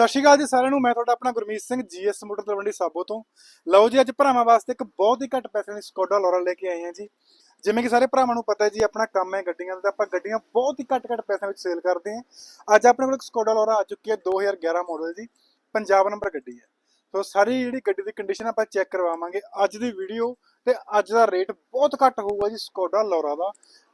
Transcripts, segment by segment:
ਸਤਿ ਸ਼੍ਰੀ ਅਕਾਲ ਜੀ ਸਾਰਿਆਂ ਨੂੰ, ਮੈਂ ਤੁਹਾਡਾ ਆਪਣਾ ਗੁਰਮੀਤ ਸਿੰਘ ਜੀਐਸ ਮੋਟਰ ਤਲਵੰਡੀ ਸਾਬੋ ਤੋਂ। ਲਓ ਜੀ, ਅੱਜ ਭਰਾਵਾਂ ਵਾਸਤੇ ਇੱਕ ਬਹੁਤ ਹੀ ਘੱਟ ਪੈਸੇ ਦੀ ਸਕੋਡਾ ਲੋਰਾ ਲੈ ਕੇ ਆਏ ਹਾਂ ਜੀ। ਜਿਵੇਂ ਕਿ ਸਾਰੇ ਭਰਾਵਾਂ ਨੂੰ ਪਤਾ ਹੈ ਜੀ, ਆਪਣਾ ਕੰਮ ਹੈ ਗੱਡੀਆਂ ਦਾ ਆਪਾਂ ਗੱਡੀਆਂ ਬਹੁਤ ਹੀ ਘੱਟ ਘੱਟ ਪੈਸਿਆਂ ਵਿੱਚ ਸੇਲ ਕਰਦੇ ਹਾਂ। ਅੱਜ ਆਪਣੇ ਕੋਲ ਇੱਕ ਸਕੋਡਾ ਲੋਰਾ ਆ ਚੁੱਕੀ ਹੈ 2011 ਮਾਡਲ ਜੀ ਪੰਜਾਬ ਨੰਬਰ ਗੱਡੀ ਹੈ। ਸੋ ਸਾਰੀ ਜਿਹੜੀ ਗੱਡੀ ਦੀ ਕੰਡੀਸ਼ਨ ਆਪਾਂ ਚੈੱਕ ਕਰਵਾਵਾਂਗੇ। ਅੱਜ ਦੀ ਵੀਡੀਓ ਤੇ ਅੱਜ ਦਾ ਰੇਟ ਬਹੁਤ ਘੱਟ ਹੋਊਗਾ ਜੀ ਸਕੋਡਾ ਲੋਰਾ ਦਾ।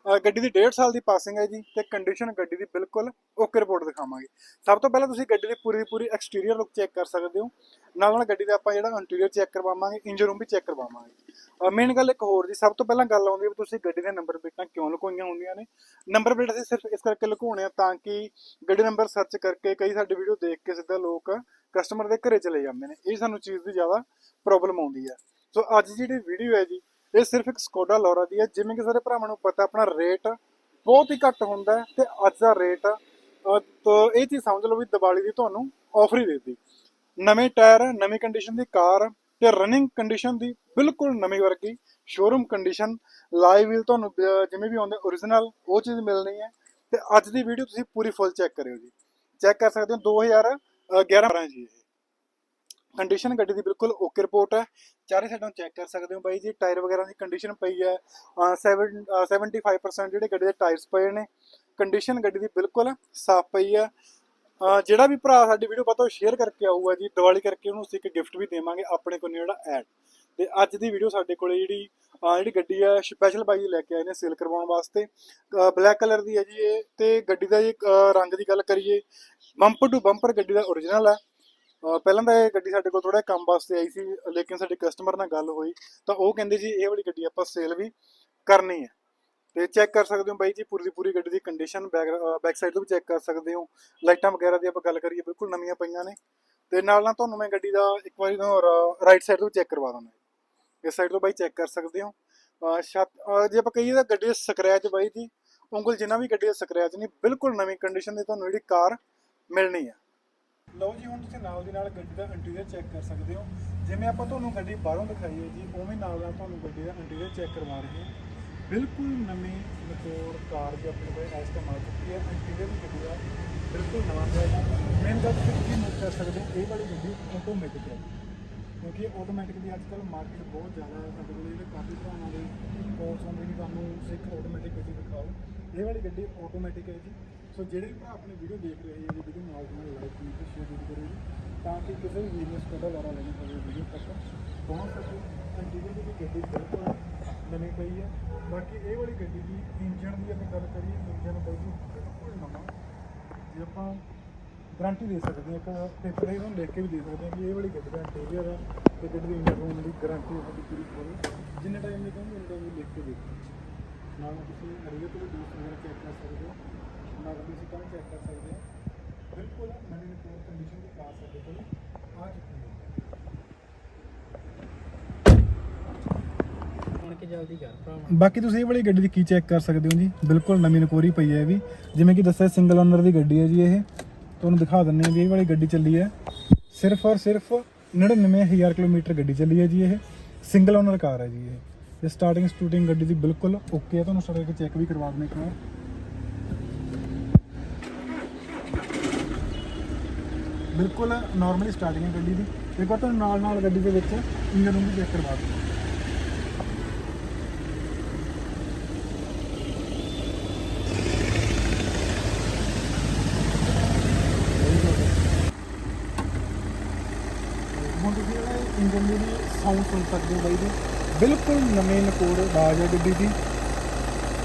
ਗੱਡੀ ਦੀ 1.5 ਸਾਲ ਦੀ ਪਾਸਿੰਗ ਹੈ ਜੀ ਤੇ ਕੰਡੀਸ਼ਨ ਗੱਡੀ ਦੀ ਬਿਲਕੁਲ ਓਕੇ ਰਿਪੋਰਟ ਦਿਖਾਵਾਂਗੇ। ਸਭ ਤੋਂ ਪਹਿਲਾਂ ਤੁਸੀਂ ਗੱਡੀ ਦੀ ਪੂਰੀ ਦੀ ਪੂਰੀ ਐਕਸਟੀਰੀਅਰ ਲੁੱਕ ਚੈੱਕ ਕਰ ਸਕਦੇ ਹੋ। ਨਾਲ ਨਾਲ ਗੱਡੀ ਦਾ ਆਪਾਂ ਜਿਹੜਾ ਇੰਟੀਰੀਅਰ ਚੈੱਕ ਕਰਵਾਵਾਂਗੇ ਇੰਜਨ ਰੂਮ ਵੀ ਚੈੱਕ ਕਰਵਾਵਾਂਗੇ। ਮੇਨ ਗੱਲ ਇੱਕ ਹੋਰ ਜੀ, ਸਭ ਤੋਂ ਪਹਿਲਾਂ ਗੱਲ ਆਉਂਦੀ ਹੈ ਵੀ ਤੁਸੀਂ ਗੱਡੀ ਦੇ ਨੰਬਰ ਪਲੇਟਾਂ ਕਿਉਂ ਲੁਕੋਈਆਂ ਹੁੰਦੀਆਂ ਨੇ। ਨੰਬਰ ਪਲੇਟ ਅਸੀਂ ਸਿਰਫ ਇਸ ਕਰਕੇ ਲੁਕਾਉਣੇ ਆ ਤਾਂ ਕਿ ਗੱਡੀ ਨੰਬਰ ਸਰਚ ਕਰਕੇ ਕਈ ਸਾਡੀ ਵੀਡੀਓ ਦੇਖ ਕੇ ਸਿੱਧਾ ਲੋਕ ਕਸਟਮਰ ਦੇ ਘਰੇ ਚਲੇ ਜਾਂਦੇ ਨੇ। ਇਹ ਸਾਨੂੰ ਚੀਜ਼ ਦੀ ਜ਼ਿਆਦਾ ਪ੍ਰੋਬਲਮ ਆਉਂਦੀ ਹੈ। ਸੋ ਅੱਜ ਜਿਹੜੀ ਵੀਡੀਓ ਹੈ ਜੀ ਇਹ ਸਿਰਫ ਇੱਕ ਸਕੋਡਾ ਲੋਰਾ ਦੀ ਹੈ, ਜਿਵੇਂ ਕਿ ਸਾਰੇ ਭਰਾਵਾਂ ਨੂੰ ਪਤਾ, ਆਪਣਾ ਰੇਟ ਬਹੁਤ ਹੀ ਘੱਟ ਹੁੰਦਾ ਤੇ ਅੱਜ ਦਾ ਰੇਟ ਤਾਂ ਇਹ ਚੀਜ਼ ਸਮਝ ਲਓ ਵੀ ਦੀਵਾਲੀ ਦੀ ਤੁਹਾਨੂੰ ਆਫਰ ਹੀ ਦੇ ਨਵੇਂ ਟਾਇਰ ਨਵੀਂ ਕੰਡੀਸ਼ਨ ਦੀ ਕਾਰ ਤੇ ਰਨਿੰਗ ਕੰਡੀਸ਼ਨ ਦੀ ਬਿਲਕੁਲ ਨਵੀਂ ਵਰਗੀ ਸ਼ੋਰੂਮ ਕੰਡੀਸ਼ਨ ਲਾਈਵ ਵੀਲ ਤੁਹਾਨੂੰ ਜਿਵੇਂ ਵੀ ਆਉਂਦੇ origignal ਉਹ ਚੀਜ਼ ਮਿਲਣੀ ਹੈ ਤੇ ਅੱਜ ਦੀ ਵੀਡੀਓ ਤੁਸੀਂ ਪੂਰੀ ਫੁੱਲ ਚੈੱਕ ਕਰਿਓ ਜੀ। ਚੈੱਕ ਕਰ ਸਕਦੇ ਹੋ 2011 ਹੈ ਜੀ ਕੰਡੀਸ਼ਨ ਗੱਡੀ ਦੀ ਬਿਲਕੁਲ ਓਕੇ ਰਿਪੋਰਟ ਹੈ। ਚਾਰੇ ਸਾਈਡੋਂ ਚੈੱਕ ਕਰ ਸਕਦੇ ਹੋ ਬਾਈ ਜੀ ਟਾਇਰ ਵਗੈਰਾ ਦੀ ਕੰਡੀਸ਼ਨ ਪਈ ਹੈ, ਅਹ seven- ਅਹ 75% ਜਿਹੜੇ ਗੱਡੀ ਦੇ ਟਾਇਰਸ ਪਏ ਨੇ ਕੰਡੀਸ਼ਨ ਗੱਡੀ ਦੀ ਬਿਲਕੁਲ ਸਾਫ਼ ਪਈ ਹੈ। ਜਿਹੜਾ ਵੀ ਭਰਾ ਸਾਡੀ ਵੀਡੀਓ ਪਤਾ ਉਹ ਸ਼ੇਅਰ ਕਰਕੇ ਆਊਗਾ ਜੀ, ਦੀਵਾਲੀ ਕਰਕੇ ਉਹਨੂੰ ਅਸੀਂ ਇੱਕ ਗਿਫਟ ਵੀ ਦੇਵਾਂਗੇ ਆਪਣੇ ਕੋਲ ਜਿਹੜਾ ਐਡ ਤੇ ਅੱਜ ਦੀ ਵੀਡੀਓ ਸਾਡੇ ਕੋਲੇ ਜਿਹੜੀ ਜਿਹੜੀ ਗੱਡੀ ਆ ਸਪੈਸ਼ਲ ਬਾਈ ਲੈ ਕੇ ਆਏ ਨੇ ਸੇਲ ਕਰਵਾਉਣ ਵਾਸਤੇ। ਬਲੈਕ ਕਲਰ ਦੀ ਹੈ ਜੀ ਇਹ, ਤੇ ਗੱਡੀ ਦਾ ਜੀ ਰੰਗ ਦੀ ਗੱਲ ਕਰੀਏ ਬੰਪਰ ਟੂ ਬੰਪਰ ਗੱਡੀ ਦਾ origignal ਹੈ। ਪਹਿਲਾਂ ਤਾਂ ਇਹ ਗੱਡੀ ਸਾਡੇ ਕੋਲ ਥੋੜਾ ਕੰਮ ਵਾਸਤੇ ਆਈ ਸੀ, ਲੇਕਿਨ ਸਾਡੇ ਕਸਟਮਰ ਨਾਲ ਗੱਲ ਹੋਈ, ਤਾਂ ਉਹ ਕਹਿੰਦੇ ਜੀ ਇਹ ਵਾਲੀ ਗੱਡੀ ਆਪਾਂ ਸੇਲ ਵੀ ਕਰਨੀ ਹੈ। ਤੇ ਚੈੱਕ ਕਰ ਸਕਦੇ ਹੋ ਬਾਈ ਜੀ, ਪੂਰੀ ਦੀ ਪੂਰੀ ਗੱਡੀ ਦੀ ਕੰਡੀਸ਼ਨ ਬੈਕ ਬੈਕ ਸਾਈਡ ਤੋਂ ਵੀ ਚੈੱਕ ਕਰ ਸਕਦੇ ਹੋ। ਲਾਈਟਾਂ ਵਗੈਰਾ ਦੀ ਆਪਾਂ ਗੱਲ ਕਰੀਏ, ਬਿਲਕੁਲ ਨਵੀਆਂ ਪਈਆਂ ਨੇ। ਤੇ ਨਾਲ ਨਾਲ ਤੁਹਾਨੂੰ ਮੈਂ ਗੱਡੀ ਦਾ ਇੱਕ ਵਾਰੀ ਰਾਈਟ ਸਾਈਡ ਤੋਂ ਚੈੱਕ ਕਰਵਾ ਦਿੰਦਾ ਇਸ ਸਾਈਡ ਤੋਂ ਬਾਈ ਚੈੱਕ ਕਰ ਸਕਦੇ ਹੋ। ਅਹ ਛੱਤ ਜੇ ਆਪਾਂ ਕਹੀਏ ਤਾਂ ਗੱਡੀ ਦਾ ਸਕ੍ਰੈਚ ਬਾਈ ਜੀ, ਉਂਗਲ ਜਿੰਨਾ ਵੀ ਗੱਡੀ ਦਾ ਸਕ੍ਰੈਚ ਨਹੀਂ ਬਿਲਕੁਲ ਨਵੀਂ ਕੰਡੀਸ਼ਨ ਦੀ ਤੁਹਾਨੂੰ ਜਿਹੜੀ ਕਾਰ ਮਿਲਣੀ ਹੈ। ਲਓ ਜੀ, ਹੁਣ ਤੁਸੀਂ ਨਾਲ ਦੀ ਨਾਲ ਗੱਡੀ ਦਾ ਇੰਟੀਰੀਅਰ ਚੈੱਕ ਕਰ ਸਕਦੇ ਹੋ। ਜਿਵੇਂ ਆਪਾਂ ਤੁਹਾਨੂੰ ਗੱਡੀ ਬਾਹਰੋਂ ਦਿਖਾਈ ਹੈ ਜੀ, ਉਵੇਂ ਨਾਲ ਨਾਲ ਤੁਹਾਨੂੰ ਗੱਡੀ ਦਾ ਇੰਟੀਰੀਅਰ ਚੈੱਕ ਕਰਵਾ ਰਹੇ ਹਾਂ। ਬਿਲਕੁਲ ਨਵੀਂ ਮਟੋਰ ਕਾਰ ਦੀ ਆਪਣੇ ਕੋਲ ਇਸ ਟਾਈਮ ਆ ਚੁੱਕੀ ਹੈ। ਇੰਟੀਰੀਅਰ ਵੀ ਗੱਡੀ ਦਾ ਬਿਲਕੁਲ ਨਵਾਂ ਹੈ। ਜੀ ਮੇਨ ਗੱਲ ਤੁਸੀਂ ਨੋਟ ਕਰ ਸਕਦੇ ਹੋ? ਇਹ ਵਾਲੀ ਗੱਡੀ ਆਟੋਮੈਟਿਕ ਹੈ। ਕਿਉਂਕਿ ਆਟੋਮੈਟਿਕ ਦੀ ਅੱਜ ਕੱਲ੍ਹ ਮਾਰਕੀਟ ਬਹੁਤ ਜ਼ਿਆਦਾ ਹੈ। ਸਾਡੇ ਕੋਲ ਜਿਹੜੇ ਕਾਫੀ ਭਰਾਵਾਂ ਦੇ ਕੋਰਸ ਹੁੰਦੇ ਨੇ। ਤੁਹਾਨੂੰ ਸਿੱਖ ਆਟੋਮੈਟਿਕ ਗੱਡੀ ਦਿਖਾਓ। ਇਹ ਵਾਲੀ ਗੱਡੀ ਆਟੋਮੈਟਿਕ ਹੈ ਜੀ। ਸੋ ਜਿਹੜੇ ਵੀ ਭਰਾ ਆਪਣੀ ਵੀਡੀਓ ਦੇਖ ਰਹੇ ਹੈ ਜੀ ਵੀਡੀਓ ਨਾਲ ਦੀ ਨਾਲ ਲਾਈਕ ਕਮੈਂਟ ਤੇ ਸ਼ੇਅਰ ਜ਼ਰੂਰ ਕਰੋ ਜੀ, ਤਾਂ ਕਿ ਕਿਸੇ ਵੀ ਵੀਡੀਓ ਕੋਡਾ ਲਾਰਾ ਲੈਣੀ ਹੋਵੇ ਵੀਡੀਓ ਤੱਕ ਪਹੁੰਚ ਸਕੇ। ਇੰਟੀਰੀਅਰ ਦੀ ਵੀ ਗੱਡੀ ਬਿਲਕੁਲ ਨਵੀਂ ਪਈ ਹੈ ਬਾਕੀ ਇਹ ਵਾਲੀ ਗੱਡੀ ਦੀ ਇੰਜਨ ਦੀ ਆਪਾਂ ਗੱਲ ਕਰੀਏ ਇੰਜਨ ਬਾਈ ਜੀ ਬਿਲਕੁਲ ਨਵਾਂ। ਜੇ ਆਪਾਂ ਗਾਰੰਟੀ ਦੇ ਸਕਦੇ ਹਾਂ, ਇੱਕ ਪੇਪਰ ਇਹਨਾਂ ਨੂੰ ਲਿਖ ਕੇ ਵੀ ਦੇ ਸਕਦੇ ਹਾਂ ਕਿ ਇਹ ਵਾਲੀ ਗੱਡੀ ਦਾ ਇੰਟੀਰੀਅਰ ਆ, ਤੇ ਗੱਡੀ ਦੀ ਇੰਜਨ ਰੂਮ ਦੀ ਗਾਰੰਟੀ ਸਾਡੀ ਪੂਰੀ ਪੂਰੀ ਜਿੰਨੇ ਟਾਈਮ ਦੀ ਕਹੋਗੇ, ਉਨੇ ਟਾਈਮ ਲਿਖ ਕੇ ਦੇ ਨਾਲ ਤੁਸੀਂ ਅੜੀਏ ਤੋਂ ਵੀ ਡੀਸ ਵਗੈਰਾ ਚੈੱਕ ਕਰ ਸਕਦੇ ਹੋ ਨਾਲ ਤੁਸੀਂ ਤਾਂ ਚੈੱਕ ਕਰ ਸਕਦੇ ਹੋ ਬਿਲਕੁਲ ਨਵੀਂ ਰਿਪੋਰਟ ਕੰਡੀਸ਼ਨ ਦੀ ਸਾਡੇ ਕੋਲ ਆ ਚੁੱਕੀ ਹੈ। ਬਾਕੀ ਤੁਸੀਂ ਇਹ ਵਾਲੀ ਗੱਡੀ ਦੀ ਕੀ ਚੈੱਕ ਕਰ ਸਕਦੇ ਹੋ ਜੀ? ਬਿਲਕੁਲ ਨਵੀਂ ਨਕੋਰੀ ਪਈ ਹੈ ਇਹ ਵੀ। ਜਿਵੇਂ ਕਿ ਦੱਸਿਆ ਸਿੰਗਲ ਓਨਰ ਦੀ ਗੱਡੀ ਹੈ ਜੀ ਇਹ। ਤੁਹਾਨੂੰ ਦਿਖਾ ਦਿੰਨੇ ਹਾਂ ਵੀ ਇਹ ਵਾਲੀ ਗੱਡੀ ਚੱਲੀ ਹੈ। ਸਿਰਫ ਔਰ ਸਿਰਫ 99000 ਕਿਲੋਮੀਟਰ ਗੱਡੀ ਚੱਲੀ ਹੈ ਜੀ ਇਹ। ਸਿੰਗਲ ਓਨਰ ਕਾਰ ਹੈ ਜੀ ਇਹ। ਤੇ ਸਟਾਰਟਿੰਗ ਸਟੂਟਿੰਗ ਗੱਡੀ ਦੀ ਬਿਲਕੁਲ ਓਕੇ ਹੈ। ਤੁਹਾਨੂੰ ਸਟਾਰਟ ਕਰਕੇ ਚੈੱਕ ਵੀ ਕਰਵਾ ਦਿੰਦੇ ਇੱਕ ਵਾਰ। ਬਿਲਕੁਲ ਨਾਰਮਲੀ ਸਟਾਰਟਿੰਗ ਹੈ ਗੱਡੀ ਦੀ। ਇੱਕ ਵਾਰ ਤੁਹਾਨੂੰ ਨਾਲ ਨਾਲ ਗੱਡੀ ਦੇ ਵਿੱਚ ਇੰਜਨ ਨੂੰ ਵੀ ਚੈੱਕ ਕਰਵਾ ਦਿੰਦੇ ਹੁਣ ਤੁਸੀਂ ਇੰਜਨ ਦੀ ਸਾਊਂਡ ਸੁਣ ਸਕਦੇ ਹੋ ਬਾਈ ਜੀ, ਬਿਲਕੁਲ ਨਵੇਂ ਨਕੋੜ ਆਵਾਜ਼ ਹੈ ਗੱਡੀ ਦੀ।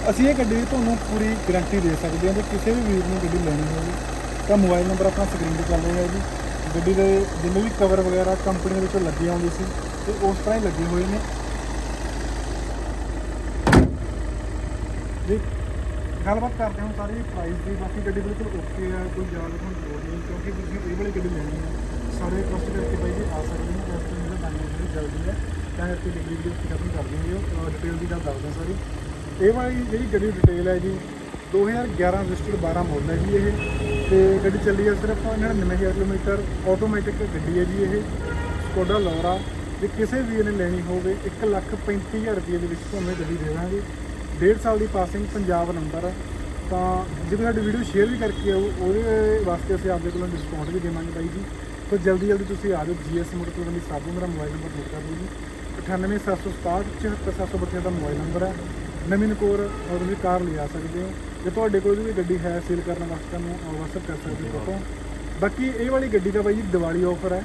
ਅਸੀਂ ਇਹ ਗੱਡੀ ਦੀ ਤੁਹਾਨੂੰ ਪੂਰੀ ਗਾਰੰਟੀ ਦੇ ਸਕਦੇ ਹਾਂ ਜੇ ਕਿਸੇ ਵੀ ਵੀਰ ਨੂੰ ਗੱਡੀ ਲੈਣੀ ਹੋਵੇ। ਤਾਂ ਮੋਬਾਈਲ ਨੰਬਰ ਆਪਣਾ ਸਕਰੀਨ ਤੇ ਚੱਲ ਰਿਹਾ ਜੀ। ਗੱਡੀ ਦੇ ਜਿੰਨੇ ਵੀ ਕਵਰ ਵਗੈਰਾ ਕੰਪਨੀ ਦੇ ਵਿੱਚੋਂ ਲੱਗੇ ਆਉਂਦੇ ਸੀ, ਤੇ ਉਸ ਤਰ੍ਹਾਂ ਹੀ ਲੱਗੇ ਹੋਏ ਨੇ। ਜੀ, ਗੱਲਬਾਤ ਕਰਦੇ ਹਾਂ ਸਾਰੀ ਪ੍ਰਾਈਸ ਦੀ, ਬਾਕੀ ਗੱਡੀ ਬਿਲਕੁਲ ਓਕੇ ਹੈ, ਕੋਈ ਜ਼ਿਆਦਾ ਤੁਹਾਨੂੰ ਲੋੜ ਨਹੀਂ, ਕਿਉਂਕਿ ਤੁਸੀਂ ਇਹ ਵਾਲੀ ਗੱਡੀ ਲੈਣੀ ਹੈ। ਸਾਰੇ ਟਰਸਟ ਕਰਕੇ ਬਾਈ ਜੀ ਆ ਸਕਦੇ ਹੋ ਟਰਸਟ ਜਿਹੜਾ ਬਣਨਾ ਜਿਹੜੀ ਜਲਦੀ ਹੈ। ਤਾਂ ਕਰਕੇ ਗੱਡੀ ਦੀ ਖਤਮ ਕਰ ਦਿੰਦੇ ਹੋ ਡਿਟੇਲ ਦੀ ਗੱਲ ਦੱਸਦੇ ਹਾਂ ਸਾਰੀ। ਇਹ ਵਾਲੀ ਜਿਹੜੀ ਗੱਡੀ ਡਿਟੇਲ ਹੈ ਜੀ 2011 ਰਜਿਸਟਰਡ 12 ਮਾਡਲ ਹੈ ਜੀ ਇਹ। ਤੇ ਗੱਡੀ ਚੱਲੀ ਹੈ ਸਿਰਫ 99000 ਕਿਲੋਮੀਟਰ। ਆਟੋਮੈਟਿਕ ਗੱਡੀ ਹੈ ਜੀ ਇਹ। Skoda Laura. ਜੇ ਕਿਸੇ ਵੀ ਨੇ ਲੈਣੀ ਹੋਵੇ 135000 ਰੁਪਏ ਦੇ ਵਿੱਚ ਤੁਹਾਨੂੰ ਇਹ ਗੱਡੀ ਦੇ ਦਾਂਗੇ। 1.5 ਸਾਲ ਦੀ ਪਾਸਿੰਗ ਪੰਜਾਬ ਨੰਬਰ ਤਾਂ ਜੇ ਕੋਈ ਸਾਡੀ ਵੀਡੀਓ ਸ਼ੇਅਰ ਵੀ ਕਰਕੇ ਆਓ, ਉਹਦੇ ਵਾਸਤੇ ਅਸੀਂ ਆਪਦੇ ਕੋਲੋਂ ਡਿਸਕਾਊਂਟ ਵੀ ਦੇਵਾਂਗੇ ਬਾਈ ਜੀ। ਤਾਂ ਜਲਦੀ ਜਲਦੀ ਤੁਸੀਂ ਆ ਜਾਓ ਜੀਐਸ ਮੋਟਰ ਤੋਂ ਦੀ ਸਾਬੂ, ਮੇਰਾ ਮੋਬਾਈਲ ਨੰਬਰ ਨੋਟ ਕਰ ਲਓ ਜੀ। 98767 74732 ਦਾ ਮੋਬਾਈਲ ਨੰਬਰ ਹੈ। ਨਵੀਨ ਕੋਰ ਔਰ ਤੁਸੀਂ ਕਾਰ ਲਿਆ ਸਕਦੇ ਹੋ। ਜੇ ਤੁਹਾਡੇ ਕੋਲ ਵੀ ਗੱਡੀ ਹੈ ਸੇਲ ਕਰਨ ਵਾਸਤੇ ਨੂੰ WhatsApp ਕਰ ਸਕਦੇ ਹੋ ਫੋਟੋ। ਬਾਕੀ ਇਹ ਵਾਲੀ ਗੱਡੀ ਦਾ ਬਾਈ ਜੀ ਦੀਵਾਲੀ ਆਫਰ ਹੈ।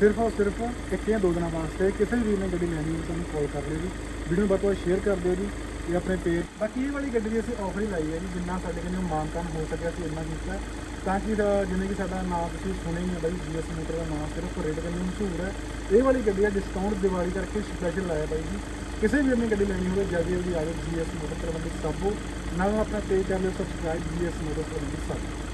ਸਿਰਫ ਔਰ ਸਿਰਫ ਇੱਕ ਜਾਂ ਦੋ ਦਿਨਾਂ ਵਾਸਤੇ ਕਿਸੇ ਵੀ ਵੀਰ ਨੇ ਗੱਡੀ ਲੈਣੀ ਹੋਵੇ, ਸਾਨੂੰ ਕਾਲ ਕਰ ਲਿਓ ਜੀ। ਵੀਡੀਓ ਨੂੰ ਵੱਧ ਤੋਂ ਵੱਧ ਸ਼ੇਅਰ ਕਰ ਦਿਓ ਜੀ। ਇਹ ਆਪਣੇ ਪੇਜ ਬਾਕੀ ਇਹ ਵਾਲੀ ਗੱਡੀ ਵੀ ਅਸੀਂ ਆਫਰ ਹੀ ਲਾਈ ਹੈ ਜੀ, ਜਿੰਨਾ ਸਾਡੇ ਕੋਲ ਮਾਨਤਾਨ ਹੋ ਸਕਿਆ ਸੀ ਇੰਨਾ ਕੀਤਾ। ਤਾਂ ਕਿ ਜਿਵੇਂ ਕਿ ਸਾਡਾ ਨਾਮ ਤੁਸੀਂ ਸੁਣੇ ਹੀ ਹੈ ਬਾਈ ਜੀਐਸ ਮੋਟਰ ਦਾ ਨਾਮ ਸਿਰਫ ਰੇਟ ਕਰਕੇ ਮਸ਼ਹੂਰ ਹੈ। ਇਹ ਵਾਲੀ ਗੱਡੀ ਦਾ ਡਿਸਕਾਊਂਟ ਦੀਵਾਲੀ ਕਰਕੇ ਸਪੈਸ਼ਲ ਲਾਇਆ ਬਾਈ ਜੀ। ਕਿਸੇ ਵੀ ਆਪਣੀ ਗੱਡੀ ਲੈਣੀ ਹੋਵੇ ਜਲਦੀ ਜਲਦੀ ਆ ਜਾਓ ਜੀਐਸ ਮੋਟਰ ਪ੍ਰਬੰਧਕ ਸਾਬੋ। ਨਾਲ ਆਪਣਾ ਪੇਜ ਕਰ ਲਿਓ ਸਬਸਕ੍ਰਾਈਬ ਜੀਐਸ ਮੋਟਰ ਪ੍ਰਬੰਧਕ ਸਾਬੋ।